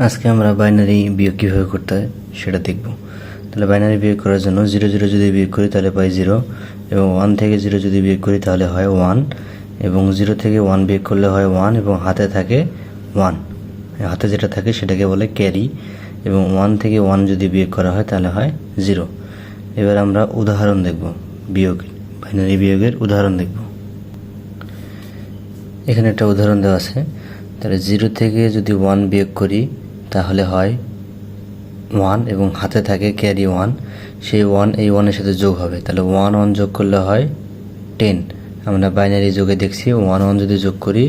আজকে আমরা বাইনারি বিয়োগ কীভাবে করতে হয় সেটা দেখব। তাহলে বাইনারি বিয়োগ করার জন্য জিরো জিরো যদি বিয়োগ করি তাহলে পাই জিরো এবং ওয়ান থেকে জিরো যদি বিয়োগ করি তাহলে হয় ওয়ান এবং জিরো থেকে ওয়ান বিয়োগ করলে হয় ওয়ান এবং হাতে থাকে ওয়ান হাতে যেটা থাকে সেটাকে বলে ক্যারি এবং ওয়ান থেকে ওয়ান যদি বিয়োগ করা হয় তাহলে হয় জিরো এবার আমরা উদাহরণ দেখব, বিয়োগ বাইনারি বিয়োগের উদাহরণ দেখব। এখানে একটা উদাহরণ দেওয়া আছে। তাহলে জিরো থেকে যদি ওয়ান বিয়োগ করি তাহলে হয় ওয়ান এবং হাতে থাকে ক্যারি ওয়ান সেই ওয়ান এই ওয়ানের সাথে যোগ হবে। তাহলে ওয়ান ওয়ান যোগ করলে হয় টেন আমরা বাইনারি যোগে দেখছি ওয়ান ওয়ান যদি যোগ করি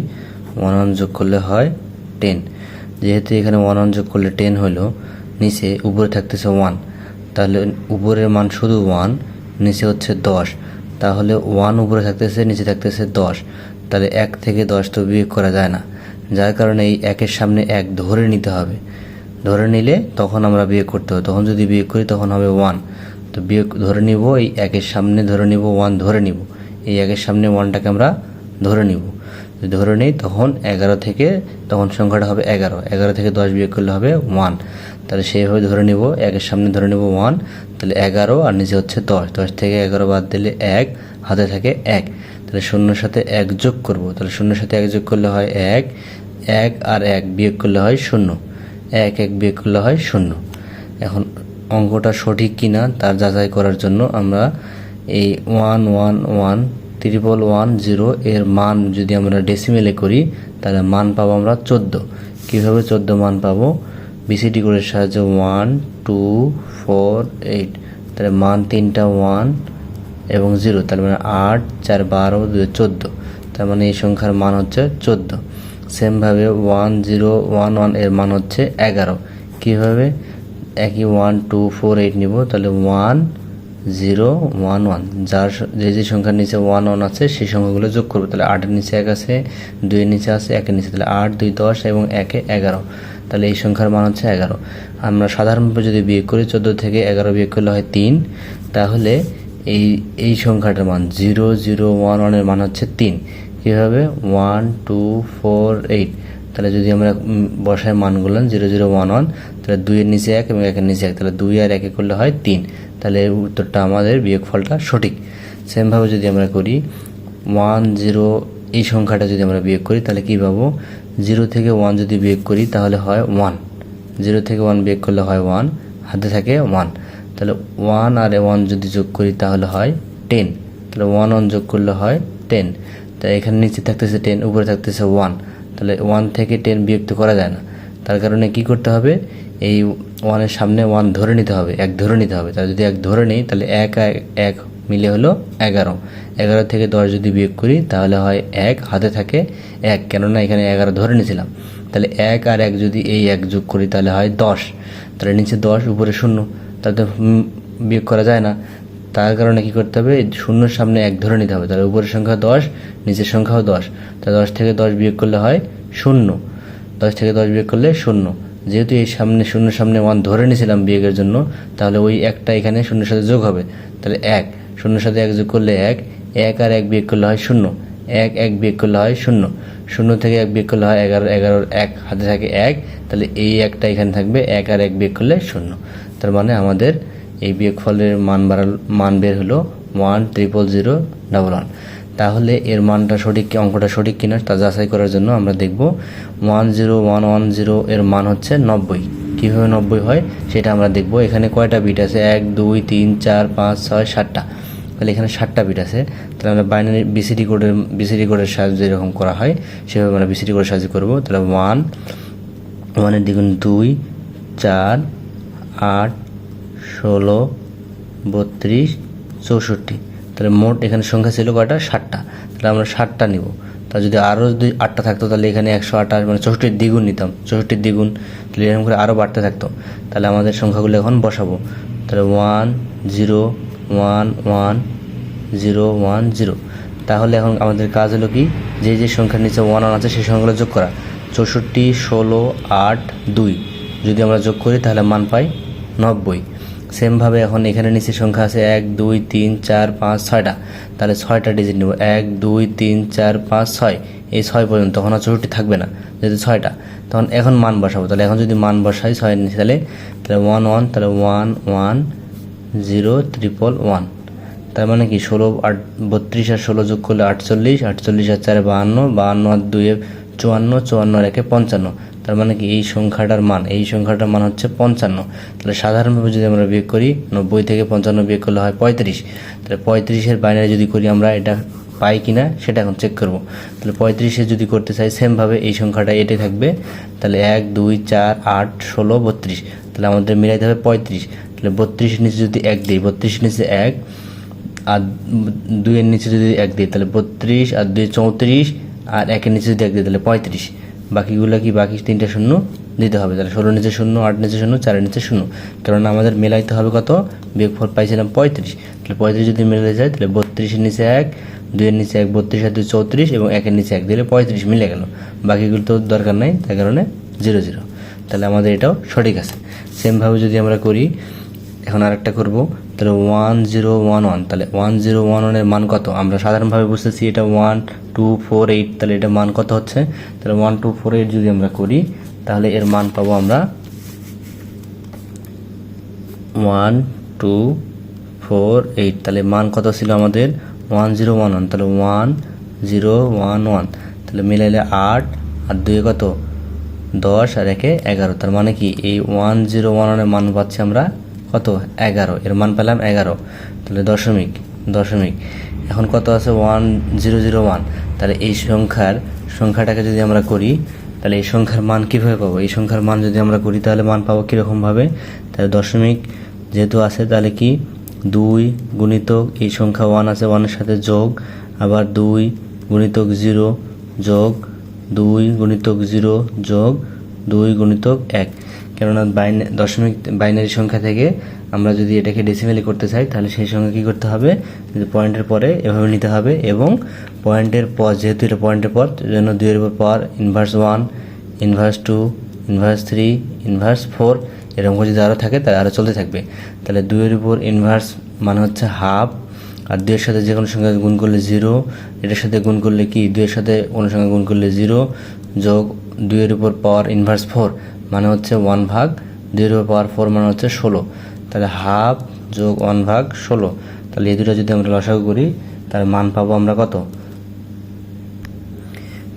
ওয়ান ওয়ান যোগ করলে হয় টেন যেহেতু এখানে ওয়ান ওয়ান যোগ করলে টেন হলো, নিচে উপরে থাকতেছে ওয়ান তাহলে উপরের মান শুধু ওয়ান নিচে হচ্ছে দশ। তাহলে ওয়ান উপরে থাকতেছে, নিচে থাকতেছে দশ। তাহলে এক থেকে দশ তো বিয়োগ করা যায় না। যার কারণে এই একের সামনে এক ধরে নিতে হবে। ধরে নিলে তখন আমরা বিয়োগ করতে হবে। তখন যদি বিয়োগ করি, তখন হবে ওয়ান তো বিয়োগ ধরে নিব, এই একের সামনে ধরে নিব ওয়ান ধরে নিব। এই একের সামনে ওয়ানটাকে আমরা ধরে নিব। ধরে নিই, তখন এগারো থেকে, তখন সংখ্যাটা হবে এগারো। এগারো থেকে দশ বিয়োগ করলে হবে ওয়ান তাহলে সেইভাবে ধরে নিব, একের সামনে ধরে নিব ওয়ান তাহলে এগারো, আর নিচে হচ্ছে দশ। দশ থেকে এগারো বাদ দিলে এক, হাতে থাকে এক। তাহলে শূন্যর সাথে এক যোগ করব। তাহলে শূন্যের সাথে এক যোগ করলে হয় এক এক আর এক বিয়োগ করলে হয় শূন্য। এক এক বিয়োগ করলে হয় শূন্য। এখন অঙ্কটা সঠিক কিনা তার যাচাই করার জন্য আমরা এই one one one triple one zero এর মান যদি আমরা ডেসিমেলে করি, তাহলে মান পাবো আমরা চোদ্দ। কীভাবে চোদ্দ মান পাবো? বিসিডি কোডের সাহায্যে ওয়ান টু ফোর এইট তাহলে মান তিনটা ওয়ান এবং জিরো, তার মানে আট, চার, বারো, দুই, চোদ্দ। তার মানে এই সংখ্যার মান হচ্ছে চোদ্দ। সেমভাবে ওয়ান জিরো ওয়ান ওয়ানের মান হচ্ছে এগারো। কীভাবে? একই ওয়ান টু ফোর এইট নিব, তাহলে ওয়ান জিরো ওয়ান ওয়ান যার যে যে সংখ্যার নিচে ওয়ান ওয়ান আছে, সেই সংখ্যাগুলো যোগ করব। তাহলে আটের নিচে এক আছে, দুইয়ের নিচে আছে, একের নিচে। তাহলে আট, দুই, দশ এবং একে এগারো। তাহলে এই সংখ্যার মান হচ্ছে এগারো। আমরা সাধারণভাবে যদি বিয়োগ করি, চোদ্দ থেকে এগারো বিয়োগ করলে হয় তিন। তাহলে এই এই সংখ্যাটার মান জিরো জিরো, ওয়ান, ওয়ানের মান হচ্ছে তিন। কীভাবে ওয়ান, টু, ফোর, এইট। তাহলে যদি আমরা বসায় মানগুলো, জিরো জিরো, ওয়ান ওয়ান, তাহলে দুইয়ের নিচে এক এবং একের নিচে এক। তাহলে দুই আর একে করলে হয় তিন। তাহলে উত্তরটা আমাদের বিয়োগফলটা সঠিক। সেমভাবে যদি আমরা করি, ওয়ান, জিরো, এই সংখ্যাটা যদি আমরা বিয়োগ করি, তাহলে কী পাবো? জিরো থেকে ওয়ান যদি বিয়োগ করি, তাহলে হয় ওয়ান। জিরো থেকে ওয়ান বিয়োগ করলে হয় ওয়ান। হাতে থাকে ওয়ান। তাহলে ওয়ান আর ওয়ান যদি যোগ করি তাহলে হয় টেন তাহলে ওয়ান ওয়ান যোগ করলে হয় টেন তাই এখানে নিচে থাকতেছে টেন উপরে থাকতেছে ওয়ান তাহলে ওয়ান থেকে টেন বিয়োগ তো করা যায় না। তার কারণে কি করতে হবে? এই ওয়ানের সামনে ওয়ান ধরে নিতে হবে, এক ধরে নিতে হবে। তাহলে যদি এক ধরে নিই, তাহলে এক এক মিলে হলো এগারো। এগারো থেকে দশ যদি বিয়োগ করি, তাহলে হয় এক, হাতে থাকে এক। কেননা এখানে এগারো ধরে নিয়েছিলাম। তাহলে এক আর এক যদি এই এক যোগ করি, তাহলে হয় দশ। তাহলে নিচে দশ, উপরে শূন্য। তো হুম, বিয়োগ করা যায় না। তার কারণে কি করতে হবে? শূন্যর সামনে এক ধরে নিতে হবে। তাহলে উপরের সংখ্যা দশ নিচের সংখ্যাও দশ। তাহলে দশ থেকে দশ বিয়োগ করলে হয় শূন্য। দশ থেকে দশ বিয়োগ করলে শূন্য। যেহেতু এই সামনে শূন্যের সামনে ওয়ান ধরে নিয়েছিলাম বিয়োগের জন্য তাহলে ওই একটা এখানে শূন্যের সাথে যোগ হবে। তাহলে এক। শূন্যের সাথে এক যোগ করলে এক। এক আর এক বিয়োগ করলে হয় শূন্য। এক এক বিয়োগ করলে হয় শূন্য। শূন্য থেকে এক বিয়োগ করলে হয় এগারো এগারোর এক। হাতে থাকে এক। তাহলে এই একটা এখানে থাকবে। এক আর এক বিয়োগ করলে শূন্য। তার মানে আমাদের এই বিয়োগফলের মান বাড়াল, মান বের হলো one triple zero double one তাহলে এর মানটা সঠিক কি, অঙ্কটা সঠিক কিনা তা যাচাই করার জন্য আমরা দেখব one zero one one zero এর মান হচ্ছে নব্বই। কীভাবে নব্বই হয় সেটা আমরা দেখব। এখানে কয়টা বিট আছে? এক, দুই, তিন, চার, পাঁচ, ছয়, সাতটা। তাহলে এখানে সাতটা বিট আছে। তাহলে আমরা বাইনারি বিসিডি কোডের বিসিডি কোডের সাহায্যে যেরকম করা হয়, সেভাবে আমরা বিসিডি কোডের সাহায্যে করব। তাহলে ওয়ান ওয়ানের দ্বিগুণ দুই, চার, আট ষোলো, বত্রিশ, চৌষট্টি। তাহলে মোট এখানে সংখ্যা ছিল কয়টা? ষাটটা তাহলে আমরা ষাটটা নিব। তা যদি আরও যদি আটটা থাকতো, তাহলে এখানে একশো আঠাশ মানে চৌষট্টির দ্বিগুণ নিতাম। চৌষট্টির দ্বিগুণ, তাহলে এরকম করে আরও বাড়তে থাকতো। তাহলে আমাদের সংখ্যাগুলো এখন বসাবো। তাহলে one zero one one zero one zero তাহলে এখন আমাদের কাজ হলো কি? যে যে সংখ্যার নিচে ওয়ান ওয়ান আছে, সেই সংখ্যাগুলো যোগ করা। চৌষট্টি, ষোলো, আট, দুই। যদি আমরা যোগ করি, তাহলে মান পাই নব্বই। সেমভাবে এখন এখানে নিচে সংখ্যা আছে এক, দুই, তিন, চার, পাঁচ, ছয়টা। তাহলে ছয়টা ডিজিট নেব। এক, দুই, তিন, চার, পাঁচ, ছয়। এই ছয় পর্যন্ত তখন আর থাকবে না, যেহেতু ছয়টা। তখন এখন মান বসাবো। তাহলে এখন যদি মান বসাই ছয়ের নিচে, তাহলে তাহলে ওয়ান ওয়ান তাহলে one one zero triple one তার মানে কি? ষোলো, আট, বত্রিশ আর ষোলো যোগ করলে আটচল্লিশ আটচল্লিশ আর চারে বাহান্ন বাহান্ন আর দুয়ে চুয়ান্ন চুয়ান্ন আর একে পঞ্চান্ন। তার মানে কি? এই সংখ্যাটার মান, এই সংখ্যাটার মান হচ্ছে পঞ্চান্ন। তাহলে সাধারণভাবে যদি আমরা বিয়োগ করি, নব্বই থেকে পঞ্চান্ন বিয়োগ করলে হয় পঁয়ত্রিশ। তাহলে পঁয়ত্রিশের বাইরে যদি করি, আমরা এটা পাই কিনা, সেটা এখন চেক করব। তাহলে পঁয়ত্রিশে যদি করতে চাই সেমভাবে এই সংখ্যাটা এটাই থাকবে। তাহলে এক, দুই, চার, আট, ষোলো, বত্রিশ। তাহলে আমাদের মিলাইতে হবে পঁয়ত্রিশ। তাহলে বত্রিশের নিচে যদি এক দিই, বত্রিশের নিচে এক, আর দুইয়ের নিচে যদি এক দিই, তাহলে বত্রিশ, আর দুই চৌত্রিশ, আর একের নিচে যদি এক দিই, তাহলে পঁয়ত্রিশ। বাকিগুলো কি বাকি তিনটা শূন্য? দিতে হবে। তাহলে ষোলো নিচে শূন্য, আট নিচে শূন্য চারের নিচে শূন্য। কারণ আমাদের মেলাইতে হবে কত? বিয়োগফল পাইছিলাম পঁয়ত্রিশ। তাহলে পঁয়ত্রিশ যদি মিলে যায় তাহলে বত্রিশের নিচে এক, দুইয়ের নিচে এক বত্রিশ আর দুই চৌত্রিশ এবং একের নিচে এক। দিলে পঁয়ত্রিশ মিলে গেল। বাকিগুলো তো দরকার নাই, তার কারণে জিরো জিরো। তাহলে আমাদের এটাও সঠিক আছে। সেমভাবে যদি আমরা করি, এখন আরেকটা করব। তাহলে ওয়ান জিরো ওয়ান ওয়ান তাহলে ওয়ান জিরো ওয়ান ওয়ানের মান কত? আমরা সাধারণভাবে বুঝতেছি এটা ওয়ান টু ফোর এইট তাহলে এটা মান কত হচ্ছে? তাহলে ওয়ান টু ফোর এইট যদি আমরা করি, তাহলে এর মান পাবো আমরা ওয়ান টু ফোর এইট তাহলে মান কত ছিল আমাদের? ওয়ান জিরো ওয়ান ওয়ান তাহলে ওয়ান জিরো ওয়ান ওয়ান তাহলে মিলাইলে আট, আর দুয়ে কত? দশ আর একে এগারো, তার মানে কি? এই ওয়ান জিরো ওয়ান ওয়ানের মান পাচ্ছি আমরা কত? এগারো। এর মান পেলাম এগারো। তাহলে দশমিক দশমিক। এখন কত আছে? One, zero zero, one. তাহলে এই সংখ্যার সংখ্যাটাকে যদি আমরা করি, তাহলে এই সংখ্যার মান কীভাবে পাবো? এই সংখ্যার মান যদি আমরা করি, তাহলে মান পাবো কীরকমভাবে? তাহলে দশমিক যেহেতু আছে, তাহলে কি? দুই গুণিতক এই সংখ্যা ওয়ান আছে, ওয়ানের সাথে যোগ। আবার দুই গুণিতক জিরো, যোগ। দুই গুণিতক জিরো, যোগ। দুই গুণিতক এক। কেননা দশমিক বাইনারি সংখ্যা থেকে আমরা যদি এটাকে ডেসিমেলি করতে চাই, তাহলে সেই সঙ্গে কী করতে হবে? পয়েন্টের পরে এভাবে নিতে হবে এবং পয়েন্টের পর, যেহেতু এটা পয়েন্টের পর, জন্য দুইয়ের উপর পর inverse one inverse two inverse three inverse four এরকম যদি আরও থাকে, তাহলে আরও চলতে থাকবে। তাহলে দুইয়ের উপর ইনভার্স মানে হচ্ছে হাফ আর দুইয়ের সাথে যে কোনো সংখ্যা গুণ করলে জিরো এটার সাথে গুণ করলে কি? দুইয়ের সাথে কোনো সংখ্যা গুণ করলে জিরো যোগ দুইয়ের উপর পাওয়ার ইনভার্স ফোর মানে হচ্ছে ওয়ান ভাগ উপর পাওয়ার ফোর মানে হচ্ছে ষোলো। তাহলে হাফ যোগ ওয়ান ভাগ ষোলো। তাহলে এই দুটো যদি আমরা লসাগু করি, তাহলে মান পাবো আমরা কত?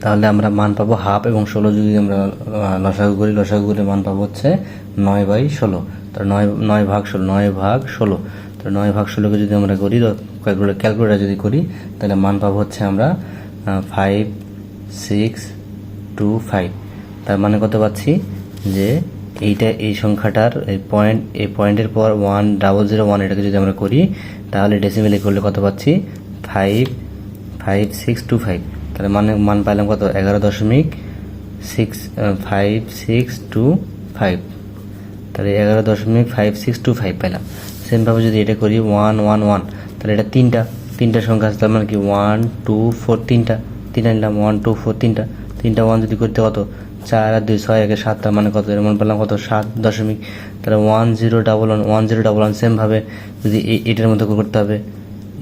তাহলে আমরা মান পাবো হাফ এবং ষোলো যদি আমরা লসাগু করি, লসাগু করে মান পাবো হচ্ছে নয় বাই ষোলো। তাহলে নয় নয় ভাগ ষোলো, নয় ভাগ ষোলো। তো নয় ভাগ ষোলোকে যদি আমরা করি ক্যালকুলেটার ক্যালকুলেটার যদি করি, তাহলে মান পাবো হচ্ছে আমরা ফাইভ সিক্স টু ফাইভ তার মানে কত পাচ্ছি? যে এইটা, এই সংখ্যাটার এই পয়েন্ট এই পয়েন্টের পর ওয়ান ডাবল জিরো ওয়ান এটাকে যদি আমরা করি, তাহলে ডেসিমেলি করলে কত পাচ্ছি? Five five six two five তাহলে মানে মান পাইলাম কত? এগারো দশমিক six five six two five তাহলে এগারো দশমিক ফাইভ সিক্স টু ফাইভ পেলাম সেমভাবে যদি এটা করি ওয়ান ওয়ান ওয়ান তাহলে এটা তিনটা। তিনটা সংখ্যা আছে, তার মানে কি? ওয়ান টু ফোর তিনটা। তিনটা নিলাম ওয়ান টু ফোর তিনটা। তিনটা ওয়ান যদি করতে কত? চার আর দুই, ছয়, একে সাতটা মানে কত এর মানে পেলাম কত? সাত দশমিক, তাহলে one zero double one one zero double one সেমভাবে যদি এটার মধ্যে করতে হবে।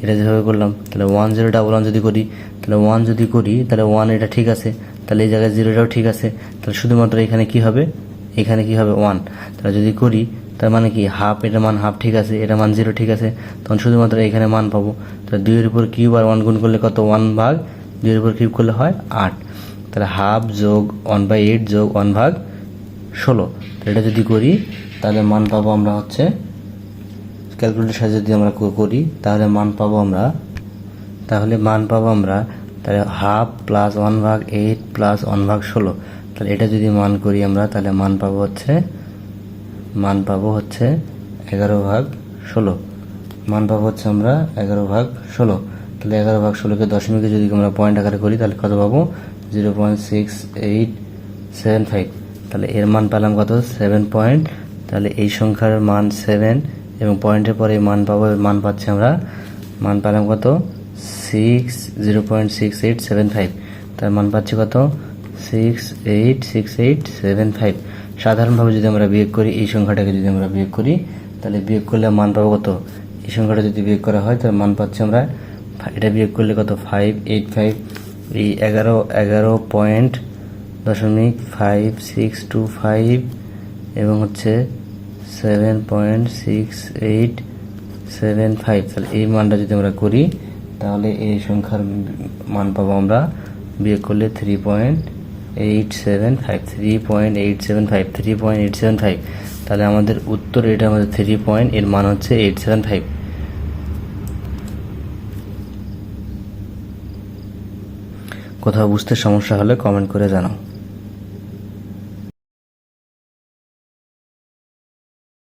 এটা যেভাবে করলাম, তাহলে ওয়ান জিরো ডাবল ওয়ান যদি করি, তাহলে ওয়ান যদি করি, তাহলে ওয়ান এটা ঠিক আছে। তাহলে এই জায়গায় জিরোটাও ঠিক আছে। তাহলে শুধুমাত্র এখানে কি হবে? এখানে কি হবে? ওয়ান তাহলে যদি করি, তার মানে কি? হাফ এটা মান হাফ ঠিক আছে এটা মান জিরো ঠিক আছে। তখন শুধুমাত্র এখানে মান পাবো। তাহলে দুইয়ের উপর কিউব আর ওয়ান গুণ করলে কত? ওয়ান ভাগ। দুইয়ের উপর কিউব করলে হয় আট। তাহলে হাফ যোগ ওয়ান বাই এইট যোগ ওয়ান ভাগ ষোলো। এটা যদি করি, তাহলে মান পাবো আমরা হচ্ছে ক্যালকুলেটার সাহায্যে যদি আমরা করি, তাহলে মান পাবো আমরা, তাহলে মান পাবো আমরা, তাহলে হাফ প্লাস ওয়ান ভাগ এইট প্লাস ওয়ান ভাগ ষোলো। তাহলে এটা যদি মান করি আমরা, তাহলে মান পাবো হচ্ছে, মান পাবো হচ্ছে এগারো ভাগ ষোলো। মান পাবো হচ্ছে আমরা এগারো ভাগ ষোলো। তাহলে এগারো ভাগ ষোলোকে দশমিকে যদি আমরা পয়েন্ট আকারে করি, তাহলে কত পাবো? Zero point six eight seven five. তাহলে এর মান পেলাম কত? Seven point. তাহলে এই সংখ্যার মান সেভেন এবং পয়েন্টের পরে মান পাবো, মান পাচ্ছি আমরা, মান পেলাম কত? Six zero point six eight seven five. তার মান পাচ্ছি কত? Six eight six eight seven five. সাধারণভাবে যদি আমরা বিয়োগ করি, এই সংখ্যাটাকে যদি আমরা বিয়োগ করি, তাহলে বিয়োগ করলে মান পাবো কত? এই সংখ্যাটা যদি বিয়োগ করা হয় তাহলে মান পাচ্ছি আমরা, এটা বিয়োগ করলে কত? Five eight five. এগারো এগারো পয়েন্ট দশমিক ফাইভ সিক্স টু ফাইভ এবং হচ্ছে seven point six eight seven five তাহলে এই মানটা যদি আমরা করি, তাহলে এই সংখ্যার মান পাবো আমরা বিয়োগ করলে three point eight seven five three point eight seven five three point eight seven five তাহলে আমাদের উত্তর এটা আমাদের থ্রি পয়েন্ট এর মান হচ্ছে এইট সেভেন ফাইভ কোথাও বুঝতে সমস্যা হলে কমেন্ট করে জানাও।